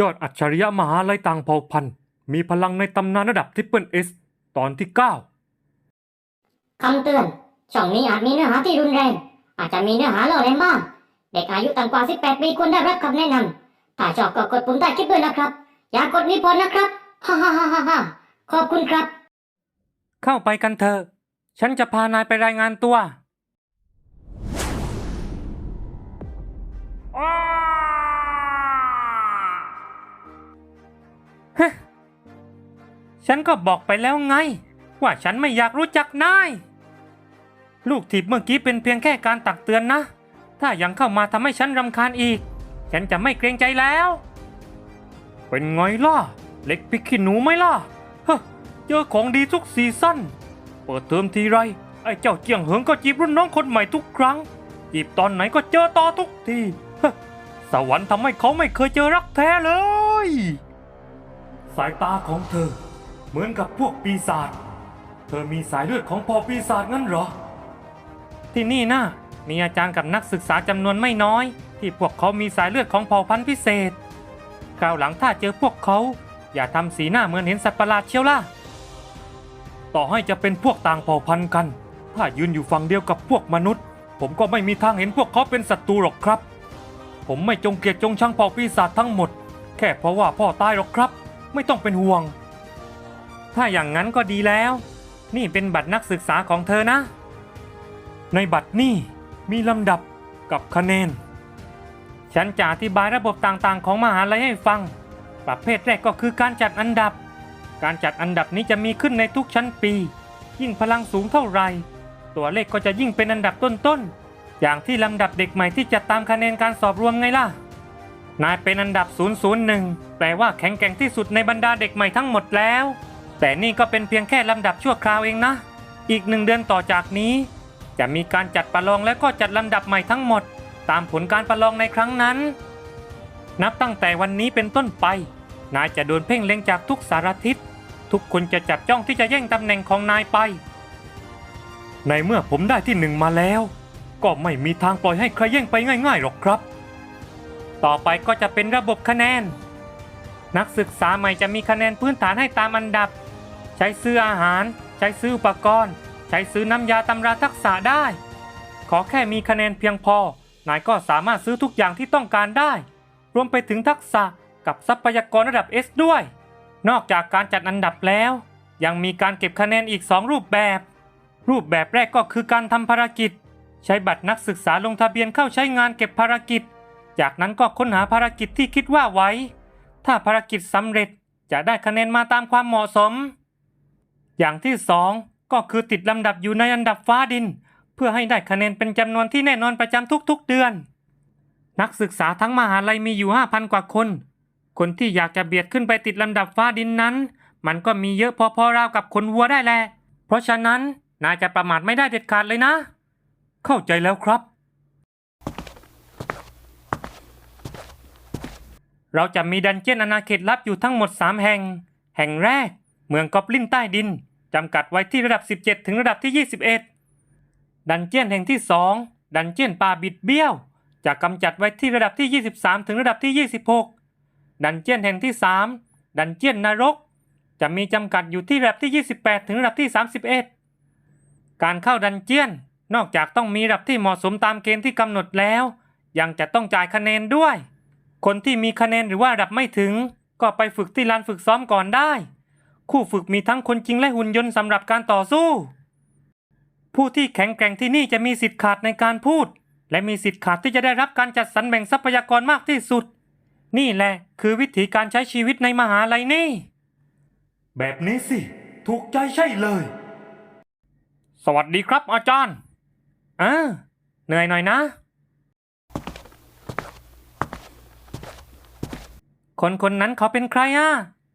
ยอดอัจฉริยะมหาลัยต่างเผ่าพันธุ์ มีพลังในตำนานระดับทริปเปิลเอสตอนที่ 9 คำเตือน ช่องนี้อาจมีเนื้อหาที่รุนแรง อาจจะมีเนื้อหาล่อแหลมบ้าง เด็กอายุต่ำกว่า 18 ปีควรได้รับคำแนะนำถ้าชอบก็กดปุ่มใต้คลิปด้วยนะครับ อย่ากดรีพอร์ตนะครับ ฮ่าฮ่าฮ่าฮ่าฮ่าขอบคุณครับ เข้าไปกันเถอะ ฉันจะพานายไปรายงานตัว ฉันก็บอกไปแล้วไง ว่าฉันไม่อยากรู้จักนาย ลูกถีบเมื่อกี้เป็นเพียงแค่การตักเตือนนะ ถ้ายังเข้ามาทำให้ฉันรำคาญอีก ฉันจะไม่เกรงใจแล้ว เป็นไงล่ะ เล็กพิกขี้หนูไหมล่ะฮะเจอของดีทุกซีซั่นเปิดเทอมทีไร ไอ้เจ้าเจียงเหิงก็จีบรุ่นน้องคนใหม่ทุกครั้ง จีบตอนไหนก็เจอต่อทุกทีสวรรค์ทำให้เขาไม่เคยเจอรักแท้เลย สายตาของเธอ เหมือนกับพวกปีศาจ เธอมีสายเลือดของพ่อปีศาจงั้นเหรอ ที่นี่นะมีอาจารย์กับนักศึกษาจำนวนไม่น้อย ที่พวกเขามีสายเลือดของเผ่าพันธุ์พิเศษคราวหลังถ้าเจอพวกเขา อย่าทำสีหน้าเหมือนเห็นสัตว์ประหลาดเชียวล่ะ ต่อให้จะเป็นพวกต่างเผ่าพันธุ์กัน ถ้ายืนอยู่ฝั่งเดียวกับพวกมนุษย์ ผมก็ไม่มีทางเห็นพวกเขาเป็นศัตรูหรอกครับ ผมไม่จงเกลียดจงชังเผ่าปีศาจทั้งหมด แค่เพราะว่าพ่อตายหรอกครับ ไม่ต้องเป็นห่วง ถ้าอย่างนั้นก็ดีแล้ว นี่เป็นบัตรนักศึกษาของเธอนะ ในบัตรนี่มีลำดับกับคะแนน ฉันจะอธิบายระบบต่างๆ ของมหาลัยให้ฟัง ประเภทแรกก็คือการจัดอันดับ การจัดอันดับนี้จะมีขึ้นในทุกชั้นปี ยิ่งพลังสูงเท่าไหร่ตัวเลขก็จะยิ่งเป็นอันดับต้นๆ อย่างที่ลำดับเด็กใหม่ที่จัดตามคะแนนการสอบรวมไงล่ะ นายเป็นอันดับ 001 แปลว่าแข็งแกร่งที่สุดในบรรดาเด็กใหม่ทั้งหมดแล้ว แต่นี่ก็เป็นเพียงแค่ลำดับชั่วคราวเองนะ อีกหนึ่งเดือนต่อจากนี้ จะมีการจัดประลองและก็จัดลำดับใหม่ทั้งหมด ตามผลการประลองในครั้งนั้น นับตั้งแต่วันนี้เป็นต้นไป นายจะโดนเพ่งเล็งจากทุกสารทิศ ทุกคนจะจับจ้องที่จะแย่งตำแหน่งของนายไป ในเมื่อผมได้ที่หนึ่งมาแล้ว ก็ไม่มีทางปล่อยให้ใครแย่งไปง่ายๆหรอกครับ ต่อไปก็จะเป็นระบบคะแนน นักศึกษาใหม่จะมีคะแนนพื้นฐานให้ตามอันดับ ใช้ซื้ออาหาร ใช้ซื้ออุปกรณ์ ใช้ซื้อน้ำยาตำราทักษะได้ ขอแค่มีคะแนนเพียงพอ นายก็สามารถซื้อทุกอย่างที่ต้องการได้ รวมไปถึงทักษะกับทรัพยากรระดับ S ด้วย นอกจากการจัดอันดับแล้ว ยังมีการเก็บคะแนนอีก 2 รูปแบบ รูปแบบแรกก็คือการทำภารกิจ ใช้บัตรนักศึกษาลงทะเบียนเข้าใช้งานเก็บภารกิจ จากนั้นก็ค้นหาภารกิจที่คิดว่าไว้ ถ้าภารกิจสำเร็จจะได้คะแนนมาตามความเหมาะสม อย่างที่สองก็คือติดลำดับอยู่ในอันดับฟ้าดิน เพื่อให้ได้คะแนนเป็นจำนวนที่แน่นอนประจำทุกๆเดือน นักศึกษาทั้งมหาลัยมีอยู่ 5,000 กว่าคน คนที่อยากจะเบียดขึ้นไปติดลำดับฟ้าดินนั้น มันก็มีเยอะพอๆราวกับขนวัวได้แหละ เพราะฉะนั้นนายจะประมาทไม่ได้เด็ดขาดเลยนะ เข้าใจแล้วครับ เราจะมีดันเจียนอาณาเขตลับอยู่ทั้งหมด 3 แห่ง แห่งแรก เมืองกอบลินใต้ดินจำกัดไว้ที่ระดับ 17 ถึงระดับที่ 21 ดันเจียนแห่งที่ 2 ดันเจียนป่าบิดเบี้ยว จะกำจัดไว้ที่ระดับที่ 23 ถึงระดับที่ 26 ดันเจียนแห่งที่ 3 ดันเจียนนรก จะมีจำกัดอยู่ที่ระดับที่ 28 ถึงระดับที่ 31 การเข้าดันเจียนนอกจากต้องมีระดับที่เหมาะสมตามเกณฑ์ที่กำหนดแล้ว ยังจะต้องจ่ายคะแนนด้วย คนที่มีคะแนนหรือว่าระดับไม่ถึง ก็ไปฝึกที่ลานฝึกซ้อมก่อนได้ คู่ฝึกมีทั้งคนจริงและหุ่นยนต์สำหรับการต่อสู้ ผู้ที่แข็งแกร่งที่นี่จะมีสิทธิ์ขาดในการพูด และมีสิทธิ์ขาดที่จะได้รับการจัดสรรแบ่งทรัพยากรมากที่สุด นี่แหละคือวิธีการใช้ชีวิตในมหาลัยนี่ แบบนี้สิ ถูกใจใช่เลย สวัสดีครับอาจารย์อ่าเหนื่อยหน่อยนะ คนคนนั้นเขาเป็นใครอะ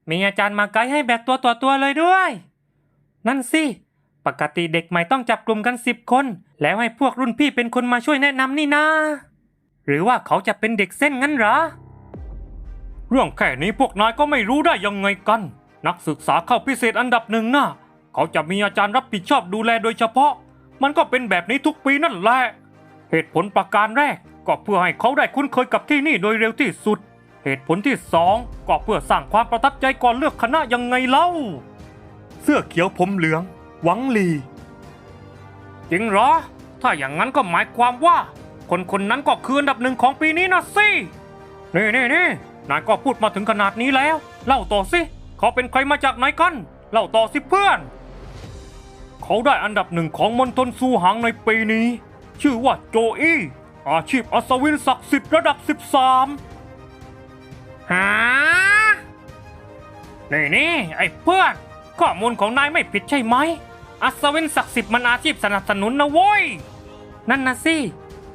มีอาจารย์มาไกด์ให้แบบตัวต่อตัวเลยด้วย นั่นสิ ปกติเด็กใหม่ต้องจับกลุ่มกันสิบคน แล้วให้พวกรุ่นพี่เป็นคนมาช่วยแนะนำนี่นาหรือว่าเขาจะเป็นเด็กเส้นงั้นหรอ เรื่องแค่นี้พวกนายก็ไม่รู้ได้ยังไงกัน นักศึกษาเข้าพิเศษอันดับหนึ่งนะเขาจะมีอาจารย์รับผิดชอบดูแลโดยเฉพาะ มันก็เป็นแบบนี้ทุกปีนั่นแหละ เหตุผลประการแรกก็เพื่อให้เขาได้คุ้นเคยกับที่นี่โดยเร็วที่สุด เหตุผลที่สองก็เพื่อสร้างความประทับใจก่อนเลือกคณะยังไงเล่า เสื้อเขียวผมเหลือง หวังลี จริงเหรอ ถ้าอย่างนั้นก็หมายความว่า คนคนนั้นก็คืออันดับหนึ่งของปีนี้นะสิ นี่นี่นี่นายก็พูดมาถึงขนาดนี้แล้ว เล่าต่อสิ เขาเป็นใครมาจากไหนกัน เล่าต่อสิเพื่อน เขาได้อันดับหนึ่งของมณฑลซูหังในปีนี้ ชื่อว่าโจอี้อาชีพอัศวินศักดิ์สิทธิ์ระดับ 13 หานี่นี่ไอ้เพื่อนข้อมูลของนายไม่ผิดใช่ไหม อัศวินศักดิ์สิทธิ์มันอาชีพสนับสนุนนะโว้ย นั่นนะสิ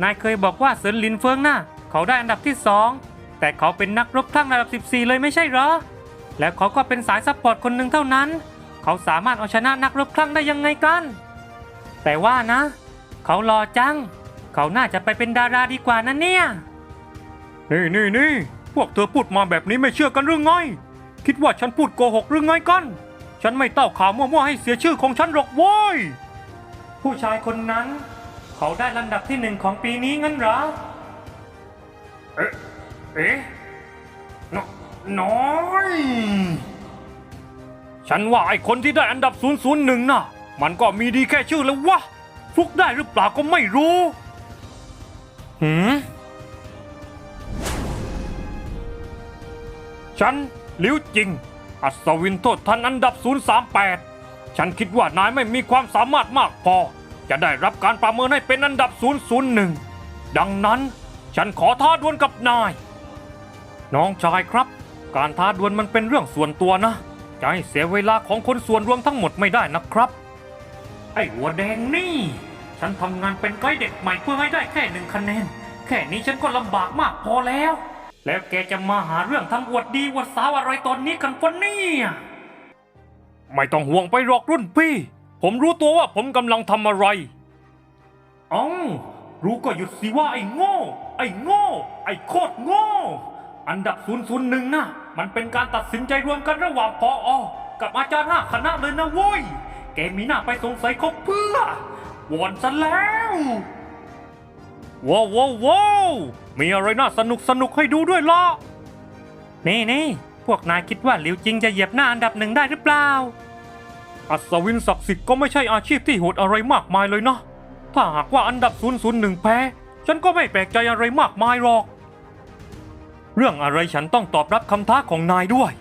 นายเคยบอกว่าเซินลินเฟิงน่ะเขาได้อันดับที่สองแต่เขาเป็นนักรบทั้งระดับ 14 เลยไม่ใช่เหรอ แล้วเขาก็เป็นสายซัพพอร์ตคนหนึ่งเท่านั้น เขาสามารถเอาชนะนักรบคลั่งได้ยังไงกัน แต่ว่านะ เขาหล่อจัง เขาน่าจะไปเป็นดาราดีกว่านะเนี่ย นี่นี่นี่ พวกเธอพูดมาแบบนี้ไม่เชื่อกันหรือไง คิดว่าฉันพูดโกหกหรือไงกัน ฉันไม่เต้าข่าวมั่วๆให้เสียชื่อของฉันหรอกโว้ย ผู้ชายคนนั้น เขาได้ลำดับที่หนึ่งของปีนี้งั้นเหรอ เอ๊ะ เอ๊ะนน้อย ฉันว่าไอ้คนที่ได้อันดับ 001 น่ะ มันก็มีดีแค่ชื่อแล้ววะ ฟลุกได้หรือเปล่าก็ไม่รู้หืม ฉันหลิวจริง อัศวินโทษทันอันดับ 038 ฉันคิดว่านายไม่มีความสามารถมากพอ จะได้รับการประเมินให้เป็นอันดับ 001 ดังนั้นฉันขอท้าดวลกับนาย น้องชายครับ การท้าดวลมันเป็นเรื่องส่วนตัวนะจะให้เสียเวลาของคนส่วนรวมทั้งหมดไม่ได้นะครับ ไอ้หัวแดงนี่ ฉันทำงานเป็นไกด์เด็กใหม่เพื่อให้ได้แค่หนึ่งคะแนน แค่นี้ฉันก็ลำบากมากพอแล้ว แล้วแกจะมาหาเรื่องทำอวดดีอวดสาวอะไรตอนนี้กันปะเนี่ยไม่ต้องห่วงไปหรอกรุ่นพี่ ผมรู้ตัวว่าผมกำลังทำอะไรอ๋อรู้ก็หยุดสิว่าไอ้โง่ ไอ้โง่ ไอ้โคตรโง่ อันดับ001นะมันเป็นการตัดสินใจรวมกันระหว่างพออกับอาจารย์ห้าคณะเลยนะโว้ย แกมีหน้าไปสงสัยเขาเพื่อวอนซะแล้ว ว้าวว้าวมีอะไรน่าสนุกสนุกให้ดูด้วยล่ะนี่นี่พวกนายคิดว่าหลิวจิงจะเหยียบหน้าอันดับหนึ่งได้หรือเปล่า อัศวินศักดิ์สิทธิ์ก็ไม่ใช่อาชีพที่โหดอะไรมากมายเลยนะ ถ้าหากว่าอันดับ 001 แพ้ ฉันก็ไม่แปลกใจอะไรมากมายหรอก เรื่องอะไรฉันต้องตอบรับคำท้าของนายด้วย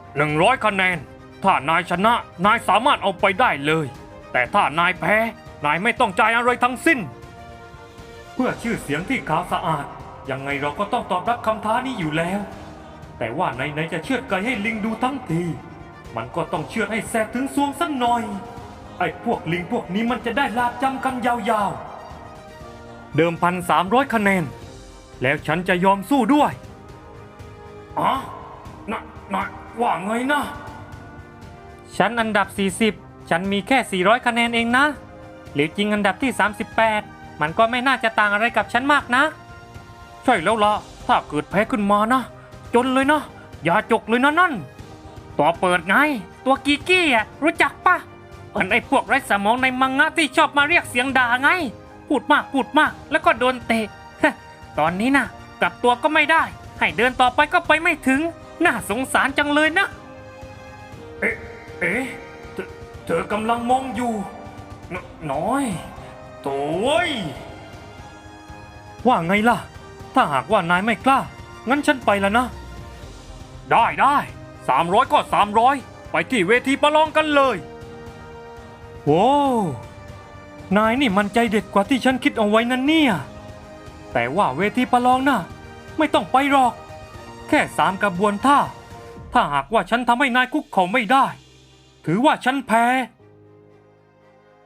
100 คะแนน ถ้านายชนะ นายสามารถเอาไปได้เลย แต่ถ้านายแพ้ นายไม่ต้องจ่ายอะไรทั้งสิ้น พื่อชื่อเสียงที่ขาวสะอาด ยังไงเราก็ต้องตอบรับคำท้านี้อยู่แล้ว แต่ว่าไหนๆจะเชือดไก่ให้ลิงดูทั้งที มันก็ต้องเชือดให้แสบถึงซวงสักหน่อย ไอ้พวกลิงพวกนี้มันจะได้ลาบจำกันยาวๆ เดิมพันสามร้อยคะแนน แล้วฉันจะยอมสู้ด้วยอ๋อนะนะว่าไงนะ ฉันอันดับ 40 ฉันมีแค่ 400 คะแนนเองนะ หรือจริงอันดับที่ 38 มันก็ไม่น่าจะต่างอะไรกับฉันมากนะ ใช่แล้วล่ะ ถ้าเกิดแพ้ขึ้นมานะ จนเลยเนาะอย่าจกเลยนะนั่น ตัวเปิดไง ตัวกีกี้อะรู้จักปะมันไอ้พวกไร้สมองในมังงะที่ชอบมาเรียกเสียงด่าไง พูดมากพูดมาก แล้วก็โดนเตะ ตอนนี้นะกลับตัวก็ไม่ได้ ให้เดินต่อไปก็ไปไม่ถึง น่าสงสารจังเลยนะ เอ๊ะเอ๊ะเธอเธอกำลังมองอยู่นน้อย โถ่เว้ยว่าไงล่ะ ถ้าหากว่านายไม่กล้า งั้นฉันไปแล้วนะ ได้ได้สามร้อยก็สามร้อยไปที่เวทีประลองกันเลยโว้นายนี่มันใจเด็ดกว่าที่ฉันคิดเอาไว้นั่นเนี่ย แต่ว่าเวทีประลองน่ะ ไม่ต้องไปหรอก แค่สามกระบวนท่า ถ้าหากว่าฉันทำให้นายคุกเข่าไม่ได้ ถือว่าฉันแพ้